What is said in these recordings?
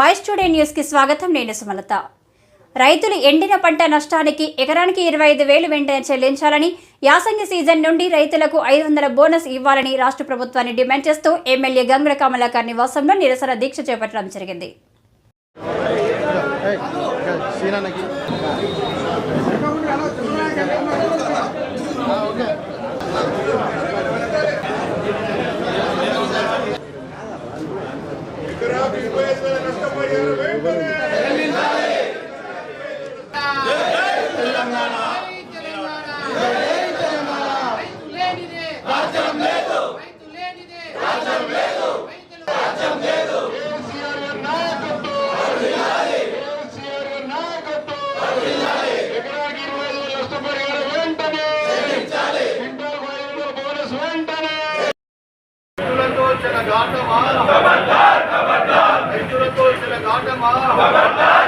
Voice today న్యూస్కి స్వాగతం. నేను సుమలత. రైతులు ఎండిన పంట నష్టానికి ఎకరానికి ఇరవై ఐదు వేలు వెంటనే చెల్లించాలని యాసంగి సీజన్ నుండి రైతులకు ఐదు వందల బోనస్ ఇవ్వాలని రాష్ట్ర ప్రభుత్వాన్ని డిమాండ్ చేస్తూ ఎమ్మెల్యే గంగుల కమలాకర్ నివాసంలో నిరసన దీక్ష చేపట్టడం జరిగింది. సీనానికి రైతులతో చిన్న ఘాటమా जमाल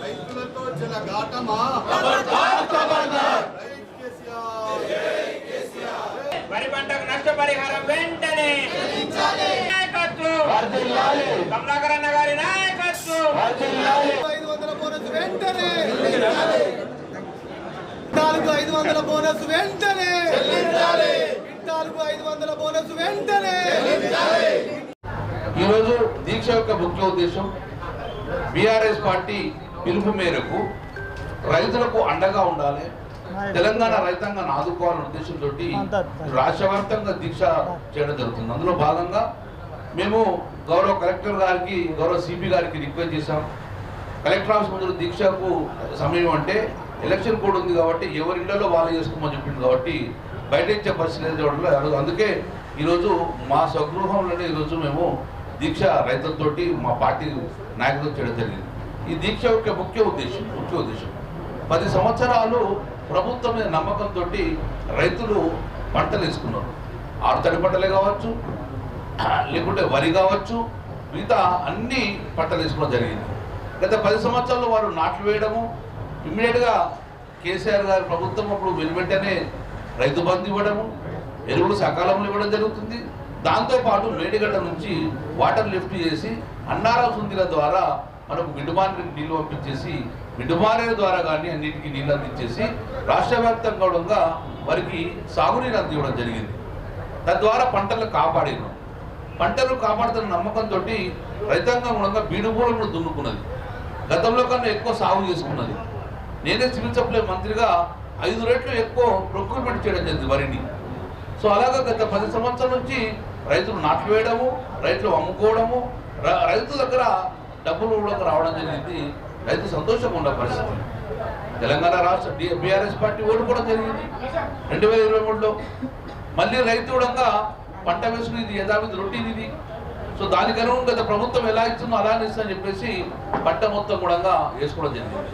రైతులతో చెలగాటమా రైతులతో వరి పంటకు నష్టపరిహారం వెంటనే. కమలాకరన్న గారి నాయకత్వం ఐదు వందల బోనస్ వెంటనే నాలుగు ఐదు వందల బోనస్ వెంటనే. నాలుగు ఐదు వందల బోనస్ వెంటనే. ఈరోజు దీక్ష యొక్క ముఖ్య ఉద్దేశం బీఆర్ఎస్ పార్టీ పిలుపు మేరకు రైతులకు అండగా ఉండాలి తెలంగాణ రైతాంగాన్ని ఆదుకోవాలనే ఉద్దేశంతో రాష్ట్ర వ్యాప్తంగా దీక్ష చేయడం జరుగుతుంది. అందులో భాగంగా మేము గౌరవ కలెక్టర్ గారికి గౌరవ సిపి గారికి రిక్వెస్ట్ చేశాం. కలెక్టర్ ఆఫీస్ ముందు దీక్షకు సమయం అంటే ఎలక్షన్ కోడ్ ఉంది కాబట్టి ఎవరి ఇళ్ళలో వాళ్ళు చేసుకోమని చెప్పింది కాబట్టి బయట ఇచ్చే పరిస్థితి అందుకే ఈరోజు మా స్వగృహంలోనే ఈరోజు మేము దీక్ష రైతులతోటి మా పార్టీ నాయకులతో చేయడం జరిగింది. ఈ దీక్ష యొక్క ముఖ్య ఉద్దేశం ముఖ్య ఉద్దేశం. పది సంవత్సరాలు ప్రభుత్వం మీద నమ్మకంతో రైతులు పంటలు వేసుకున్నారు. ఆరు తడి పంటలే కావచ్చు లేకుంటే వరి కావచ్చు మిగతా అన్ని పంటలు వేసుకోవడం జరిగింది. గత పది సంవత్సరాల్లో వారు నాట్లు వేయడము ఇమ్మీడియట్గా కేసీఆర్ గారి ప్రభుత్వం అప్పుడు వెనువెంటనే రైతు బంధు ఇవ్వడము ఎరువులు సకాలంలో ఇవ్వడం జరుగుతుంది. దాంతోపాటు మేడిగడ్డ నుంచి వాటర్ లిఫ్ట్ చేసి అన్నారావు సుందిర ద్వారా మనకు మిడ్డుమారికి నీళ్ళు పంపించేసి మిడ్డుమారేల ద్వారా కానీ అన్నిటికీ నీళ్ళు అందించేసి రాష్ట్ర వ్యాప్తంగా వారికి సాగునీరు అందివ్వడం జరిగింది. తద్వారా పంటలు కాపాడినాం. పంటలు కాపాడుతున్న నమ్మకంతో రైతాంగం కూడా బీడు దున్నుకున్నది. గతంలో కన్నా ఎక్కువ సాగు చేసుకున్నది. నేనే సివిల్ సప్లై మంత్రిగా ఐదు రెట్లు ఎక్కువ ప్రొక్యూర్మెంట్ చేయడం జరిగింది వరిని. సో అలాగా గత పది సంవత్సరాల నుంచి రైతులు నాట్లు వేయడము రైతులు అమ్ముకోవడము రైతు దగ్గర డబ్బులు కూడా రావడం జరిగింది. రైతు సంతోషంగా ఉన్న పరిస్థితి. తెలంగాణ రాష్ట్ర బీఆర్ఎస్ పార్టీ ఓడిపోవడం జరిగింది. రెండు వేల ఇరవై మూడులో. మళ్ళీ రైతు కూడా పంట వేసుకుని ఇది యథావిధి రొటీన్ ఇది. సో దానికి అనుగుణంగా గత ప్రభుత్వం ఎలా ఇస్తుందో అలానే ఇస్తుందని చెప్పేసి పంట మొత్తం కూడా వేసుకోవడం జరిగింది.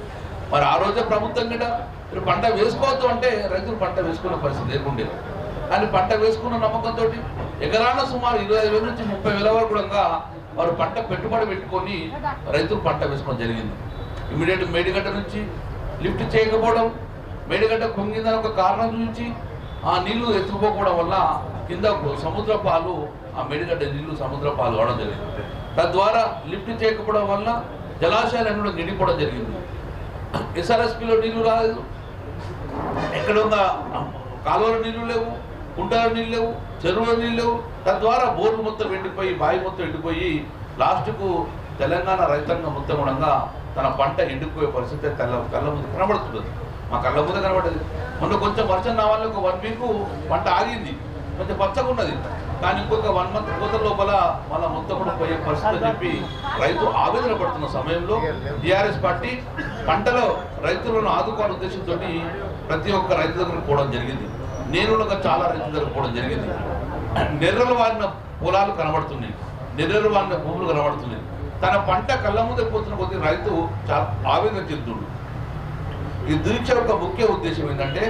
మరి ఆ రోజే ప్రభుత్వం గిట మీరు పంట వేసుకోవద్దు అంటే రైతులు పంట వేసుకునే పరిస్థితి లేకుండేది. కానీ పంట వేసుకున్న నమ్మకంతో ఎకరాన సుమారు ఇరవై ఐదు వేల నుంచి ముప్పై వేల వరకు కూడా వారు పంట పెట్టుబడి పెట్టుకొని రైతులు పంట వేసుకోవడం జరిగింది. ఇమీడియట్ మేడిగడ్డ నుంచి లిఫ్ట్ చేయకపోవడం మేడిగడ్డ కుంగిందని ఒక కారణం చూపించి ఆ నీళ్ళు ఎత్తుకుపోకపోవడం వల్ల కింద సముద్ర పాలు ఆ మేడిగడ్డ నీళ్ళు సముద్ర పాలు అవడం జరిగింది. తద్వారా లిఫ్ట్ చేయకపోవడం వల్ల జలాశయాలన్నీ కూడా నిండిపోవడం జరిగింది. ఎస్ఆర్ఎస్పిలో నీళ్ళు రాలేదు. ఎక్కడ ఉన్న కాలువలో నీళ్ళు లేవు. కుంటలో నీళ్ళు లేవు చెరువులో నీళ్ళు లేవు తద్వారా బోర్లు మొత్తం ఎండిపోయి బావి మొత్తం ఎండిపోయి లాస్ట్కు తెలంగాణ రైతాంగం మొత్తం కూడా తన పంట ఎండిపోయే పరిస్థితి కళ్ళ కళ్ళ ముందు కనబడుతుంది మా కళ్ళ ముందు కనబడేది మొన్న కొంచెం వర్షం రావాలి ఒక వన్ వీక్ పంట ఆగింది. కొంచెం పచ్చగా ఉన్నది. కానీ ఇంకొక వన్ మంత్ కోత లోపల మళ్ళీ మొత్తం కూడా పోయే పరిస్థితి చెప్పి రైతు ఆవేదన పడుతున్న సమయంలో టీఆర్ఎస్ పార్టీ పంటలో రైతులను ఆదుకోవాలనే ఉద్దేశంతో ప్రతి ఒక్క రైతు దగ్గర పోవడం జరిగింది. నేను కూడా చాలా రైతులు జరుపుకోవడం జరిగింది. నెర్రలు వారిన పొలాలు కనబడుతున్నాయి. నెర్రలు వారిన భూములు కనబడుతున్నాయి. తన పంట కళ్ళ ముందే పోతున్న కొద్ది రైతు చాలా ఆవేదన చెందుతుండు. ఈ దీక్ష యొక్క ముఖ్య ఉద్దేశం ఏంటంటే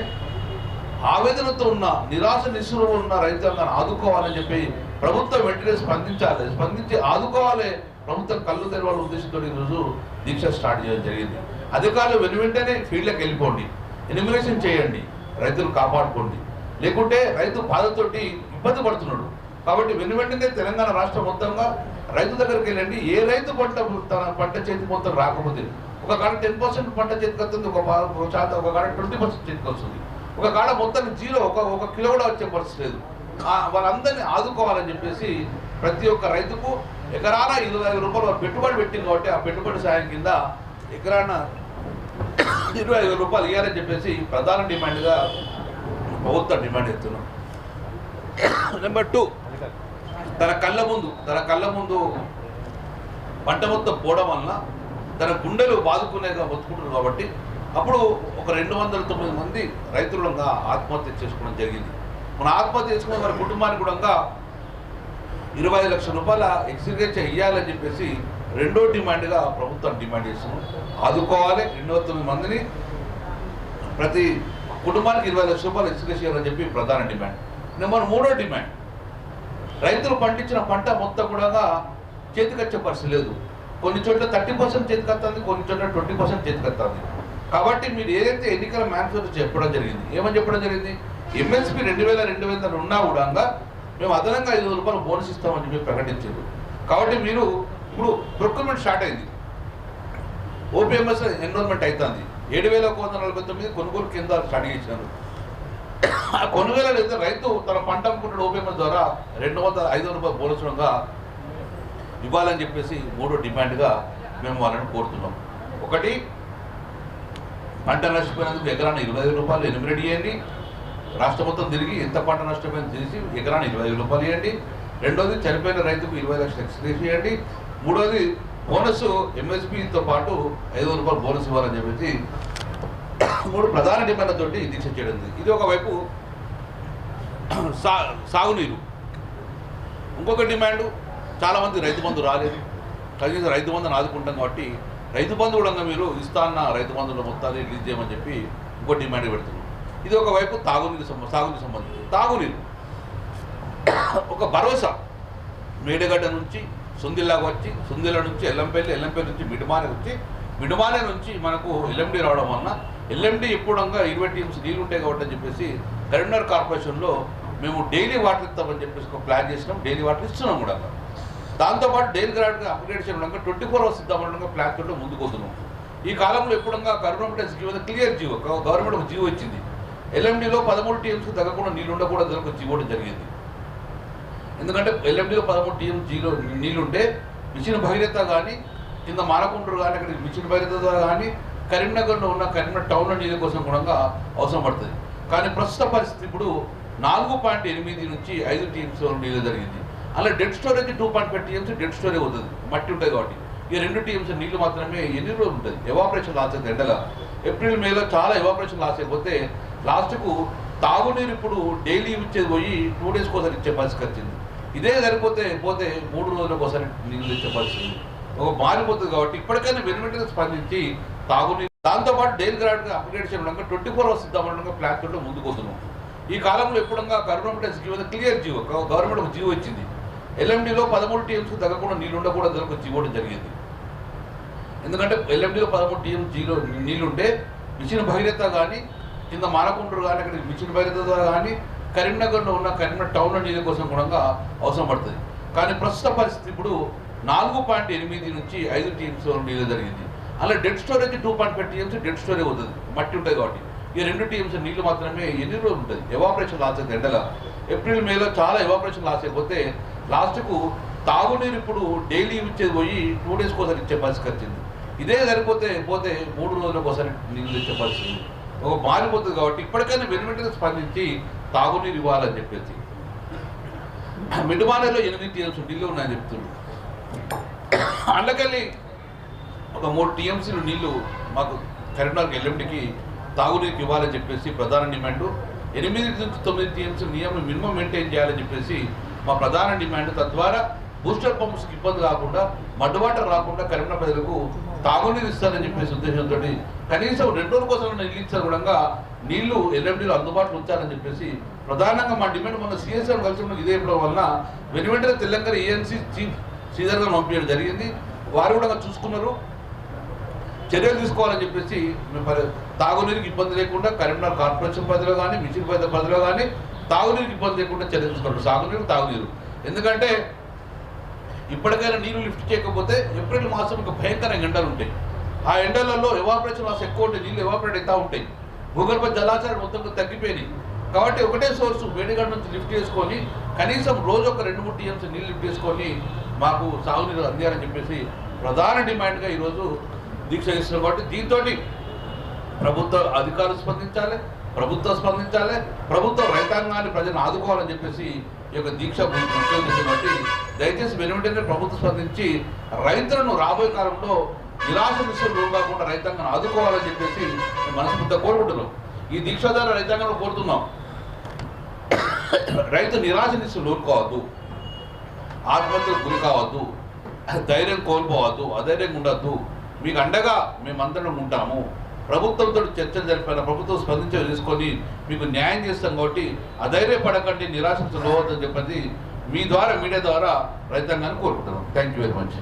ఆవేదనతో ఉన్న నిరాశ నిస్సులు ఉన్న రైతాంగాన్ని ఆదుకోవాలని చెప్పి ప్రభుత్వం వెంటనే స్పందించాలి. స్పందించి ఆదుకోవాలి. ప్రభుత్వం కళ్ళు తెరవాల ఉద్దేశంతో ఈరోజు దీక్ష స్టార్ట్ చేయడం జరిగింది. అధికారులు వెను వెంటనే ఫీల్డ్లోకి వెళ్ళిపోండి. ఎనిమినేషన్ చేయండి. రైతులు కాపాడుకోండి. లేకుంటే రైతు బాధతోటి ఇబ్బంది పడుతున్నాడు. కాబట్టి వెను వెంటనే తెలంగాణ రాష్ట్రం మొత్తంగా రైతు దగ్గరికి వెళ్ళండి. ఏ రైతు పంట తన పంట చేతి మొత్తం రాకపోతే ఒక కాడ టెన్ పర్సెంట్ పంట చేతికి వస్తుంది ఒక ఒక శాతం ఒక కాడ ట్వంటీ పర్సెంట్ చేతికి వస్తుంది. ఒక కాడ మొత్తం జీరో ఒక ఒక కిలో కూడా వచ్చే పరిస్థితి లేదు. వాళ్ళందరినీ ఆదుకోవాలని చెప్పేసి ప్రతి ఒక్క రైతుకు ఎకరాన ఇరవై ఐదు రూపాయలు పెట్టుబడి పెట్టింది కాబట్టి ఆ పెట్టుబడి సాయం కింద ఎకరాన ఇరవై ఐదు రూపాయలు ఇవ్వాలని చెప్పేసి ప్రధాన డిమాండ్గా ప్రభుత్వం డిమాండ్ చేస్తున్నాం. నెంబర్ టూ తన కళ్ళ ముందు తన కళ్ళ ముందు పంట మొత్తం పోవడం వలన తన గుండెలు బాదుకునేగా బతుకుంటున్నారు కాబట్టి అప్పుడు ఒక రెండు వందల తొమ్మిది మంది రైతులంగా ఆత్మహత్య చేసుకోవడం జరిగింది. మన ఆత్మహత్య చేసుకున్న మన కుటుంబానికి కూడా ఇరవై ఐదు లక్షల రూపాయల ఎక్స్గ్రేచర్ ఇవ్వాలని చెప్పేసి రెండో డిమాండ్గా ప్రభుత్వం డిమాండ్ చేస్తున్నాం ఆదుకోవాలి రెండు తొమ్మిది మందిని ప్రతి కుటుంబానికి ఇరవై లక్షల రూపాయలు ఎక్స్గ్రేషన్ చేయాలని చెప్పి ప్రధాన డిమాండ్. నెంబర్ మూడో డిమాండ్. రైతులు పండించిన పంట మొత్తం కూడా చేతికొచ్చే పరిస్థితి లేదు. కొన్ని చోట్ల థర్టీ పర్సెంట్ చేతికొస్తుంది కొన్ని చోట్ల ట్వంటీ పర్సెంట్ చేతికొస్తుంది కాబట్టి మీరు ఏదైతే ఎన్నికల మేనిఫెస్టో చెప్పడం జరిగింది ఏమని చెప్పడం జరిగింది? ఎంఎస్పి రెండు వేల రెండు వేల ఉన్నా కూడా మేము అదనంగా ఐదు రూపాయలు బోనస్ ఇస్తామని చెప్పి ప్రకటించారు. కాబట్టి మీరు ఇప్పుడు ప్రొక్యూర్మెంట్ స్టార్ట్ అయింది. ఓపీఎంఎస్ ఎన్రోల్మెంట్ అవుతుంది ఏడు వేల ఒక వందల నలభై తొమ్మిది కొనుగోలు కేంద్రాలు స్టార్ట్ చేసినారు. ఆ కొనుగోలు అయితే రైతు తన పంట అమ్ముకుంటున్న ఓపెన్ ద్వారా రెండు వందల ఐదు వందల రూపాయలు బోనస్గా ఇవ్వాలని చెప్పేసి మూడో డిమాండ్గా మేము వాళ్ళని కోరుతున్నాం. ఒకటి పంట నష్టపోయినందుకు ఎకరాన ఇరవై ఐదు రూపాయలు ఎనిమిది చేయండి. రాష్ట్ర మొత్తం తిరిగి ఎంత పంట నష్టపోయింది తెలిసి ఎకరాన ఇరవై ఐదు రూపాయలు ఇవ్వండి. రెండోది చనిపోయిన రైతుకు ఇరవై లక్షలు ఎక్స్ప్రెస్ చేయండి. మూడోది బోనస్ ఎంఎస్పితో పాటు ఐదు వందల రూపాయలు బోనస్ ఇవ్వాలని చెప్పేసి మూడు ప్రధాన డిమాండ్ల తోటి దీక్ష చేయడం ఇది ఒకవైపు సా సాగునీరు. ఇంకొక డిమాండ్ చాలామంది రైతు బంధు రాలేదు. కనీసం రైతు బంధుని ఆదుకుంటాం కాబట్టి రైతు బంధు కూడా మీరు ఇస్తా అన్న రైతు బంధువుల మొత్తాన్ని రిలీజ్ చేయమని చెప్పి ఇంకో డిమాండ్ పెడుతున్నాం. ఇది ఒకవైపు తాగునీరు సంబ సాగునీరు సంబంధించి. తాగునీరు. ఒక భరోసా మేడగడ్డ నుంచి సుందిల్లాకు వచ్చి సుందిల్ల నుంచి ఎల్లంపల్లి ఎల్లంపల్లి నుంచి మిడుమానే వచ్చి మిడుమానే నుంచి మనకు ఎల్ఎండి రావడం వలన ఎల్ఎండి ఇప్పుడంగా ఇరవై టీమ్స్ నీళ్ళు ఉంటాయి కాబట్టి అని చెప్పేసి కరీంనగర్ కార్పొరేషన్లో మేము డైలీ వాటర్ ఇస్తామని చెప్పేసి ఒక ప్లాన్ చేసినాం డైలీ వాటర్ ఇస్తున్నాం కూడా. దాంతోపాటు డైలీ గ్రాడ్గా అప్గ్రేడ్ చేయడం ట్వంటీ ఫోర్ అవర్స్ ఇద్దామనడంగా ప్లాన్ తోటి ముందుకు వస్తున్నాం. ఈ కాలంలో ఎప్పుడంగా government GO clear GO government ఒక జీవో ఇచ్చింది ఎల్ఎండిలో పదమూడు టీమ్స్కి తగ్గకుండా నీళ్ళు ఉండకూడదు ఒక జీవో జరిగింది. ఎందుకంటే ఎల్ఎండిలో పదమూడు టీఎం జీలో నీళ్ళుంటే మిషన్ భగీరథ కానీ కింద మానకుంటూరు కానీ అక్కడ మిషన్ భగీరథ కానీ కరీంనగర్లో ఉన్న కరీంనగర్ టౌన్లో నీళ్ళ కోసం కూడా అవసరం పడుతుంది. కానీ ప్రస్తుత పరిస్థితి ఇప్పుడు నాలుగు పాయింట్ ఎనిమిది నుంచి ఐదు టీఎంస్ నీళ్ళు జరిగింది. అలా dead storage two point five TMC dead storage అవుతుంది. మట్టి ఉంటుంది కాబట్టి. ఈ రెండు టీఎంస్ నీళ్ళు మాత్రమే ఎన్ని రోజులు ఉంటుంది? ఎవాపరేషన్ లాస్ అయితే ఎండగా ఏప్రిల్ మేలో చాలా ఎవాపరేషన్ లాస్ అయిపోతే లాస్ట్కు తాగునీరు ఇప్పుడు డైలీ ఇచ్చేది పోయి టూ డేస్ కోసం ఇచ్చే పరిస్థితి వచ్చింది. ఇదే సరిపోతే పోతే మూడు రోజులకు ఒకసారి నీళ్ళు ఇచ్చే పరిస్థితి. ఒక మారిపోతుంది కాబట్టి ఇప్పటికైనా వెనువెంటనే స్పందించి తాగునీరు దాంతోపాటు డైలీ గ్రాడ్గా అప్గ్రేడ్ చేయడం ట్వంటీ ఫోర్ అవర్స్ ఇద్దామనగా ప్లాన్ తోటి ముందుకు వస్తున్నాం ఈ కాలంలో ఎప్పుడంగా government GO clear GO government ఒక జీవో ఇచ్చింది ఎల్ఎండిలో పదమూడు టీఎంస్కి తగ్గకుండా నీళ్ళు ఉండకూడదు ఒక జీవో జరిగింది. ఎందుకంటే ఎల్ఎండిలో పదమూడు టీఎం జీలో నీళ్ళుంటే మిషన్ భగీరథ కానీ కింద మానకుంటూరు కానీ అక్కడ మిషన్ భగీరథ ద్వారా కానీ కరీంనగర్లో ఉన్న కరీంనగర్ టౌన్లో నీళ్ళ కోసం కూడా అవసరం పడుతుంది. కానీ ప్రస్తుత పరిస్థితి ఇప్పుడు నాలుగు పాయింట్ ఎనిమిది నుంచి ఐదు టీమ్స్ నీళ్ళు జరిగింది. అలా dead storage two point five TMC dead storage అవుతుంది మట్టి ఉంటుంది కాబట్టి. ఈ రెండు టీమ్స్ నీళ్ళు మాత్రమే ఎన్ని రోజులు ఉంటుంది ఎవాపరేషన్ లాస్ అయితే ఎండగా ఏప్రిల్ మేలో చాలా ఎవాపరేషన్ లాస్ అయిపోతే లాస్ట్కు తాగునీరు ఇప్పుడు డైలీ ఇచ్చేది పోయి టూ డేస్కి ఒకసారి ఇచ్చే పరిస్థితి వచ్చింది. ఇదే సరిపోతే పోతే మూడు రోజులకు ఒకసారి నీళ్ళు ఇచ్చే పరిస్థితి ఒక మారిపోతుంది కాబట్టి ఇప్పటికైనా వెనువెంటనే స్పందించి తాగునీరు ఇవ్వాలని చెప్పేసి. మిడుమాలలో ఎనిమిది టీఎంసీ నీళ్ళు ఉన్నాయని చెప్తున్నాడు అందుకని ఒక మూడు టీఎంసీలు నీళ్ళు మాకు కరీంనగర్ ఎల్ఎండికి తాగునీరుకి ఇవ్వాలని చెప్పేసి ప్రధాన డిమాండ్. ఎనిమిది నుంచి తొమ్మిది టీఎంసీ నియమం మినిమం మెయింటైన్ చేయాలని చెప్పేసి మా ప్రధాన డిమాండ్. తద్వారా బూస్టర్ పంప్స్కి ఇబ్బంది కాకుండా మడ్డు వాటర్ రాకుండా కరీంనగర్ ప్రజలకు తాగునీరు ఇస్తారని చెప్పేసి ఉద్దేశంతో కనీసం రెండు రోజుల కోసం నీళ్ళు కూడా నీళ్ళు ఎల్ఎండిలో అందుబాటులో ఉంచాలని చెప్పేసి ప్రధానంగా మా డిమాండ్ మొన్న సిఎస్ఆర్ కలిసి ఉన్నది ఇదే ఇవ్వడం వలన వెను వెంటనే తెలంగాణ ఏఎన్సీ చీఫ్ సీజర్ గారు పంపించడం జరిగింది. వారు కూడా చూసుకున్నారు. చర్యలు తీసుకోవాలని చెప్పేసి తాగునీరుకి ఇబ్బంది లేకుండా కరీంనగర్ కార్పొరేషన్ పరిధిలో కానీ మిషన్ పరిధిలో కానీ తాగునీరుకి ఇబ్బంది లేకుండా చర్యలు తీసుకోవాలి సాగునీరు తాగునీరు. ఎందుకంటే ఇప్పటికైనా నీరు లిఫ్ట్ చేయకపోతే ఏప్రిల్ మాసం ఇంకా భయంకరంగా ఎండలు ఉంటాయి ఆ ఎండలలో ఎవాపరేషన్ లాస్ ఎక్కువ ఉంటాయి నీళ్ళు ఎవాపరేట్ అవుతూ ఉంటాయి. భూగర్భ జలాశయాలు మొత్తం తగ్గిపోయినాయి. కాబట్టి ఒకటే సోర్స్ వేడిగడ నుంచి లిఫ్ట్ చేసుకొని కనీసం రోజు ఒక రెండు మూడు టీఎంసీ నీళ్ళు లిఫ్ట్ చేసుకొని మాకు సాగునీరు అందియాలని చెప్పేసి ప్రధాన డిమాండ్గా ఈరోజు దీక్ష చేస్తున్నాం కాబట్టి దీంతో ప్రభుత్వ అధికారులు స్పందించాలి ప్రభుత్వం స్పందించాలి ప్రభుత్వం రైతాంగాన్ని ప్రజలను ఆదుకోవాలని చెప్పేసి ఈ యొక్క దీక్ష ముఖ్యం కాబట్టి దయచేసి వెనువెంటనే ప్రభుత్వం స్పందించి రైతులను రాబోయే కాలంలో నిరాశ విషయంలో కాకుండా రైతాంగాన్ని ఆదుకోవాలని చెప్పేసి మేము మనస్ఫూర్తిగా కోరుకుంటున్నాం. ఈ దీక్ష ద్వారా రైతాంగంలో కోరుతున్నాం. రైతు నిరాశ నిశ లోనుకోవద్దు ఆత్మహత్యకు గురి కావద్దు. ధైర్యం కోల్పోవద్దు. అధైర్యంగా ఉండద్దు. మీకు అండగా మేమందరం ఉంటాము. ప్రభుత్వంతో చర్చలు జరిపిన ప్రభుత్వం స్పందించి తీసుకొని మీకు న్యాయం చేస్తాం కాబట్టి అధైర్యపడకండి నిరాశించలోవద్దని చెప్పేసి మీ ద్వారా మీడియా ద్వారా రైతాంగాన్ని కోరుకుంటున్నాం. Thank you very much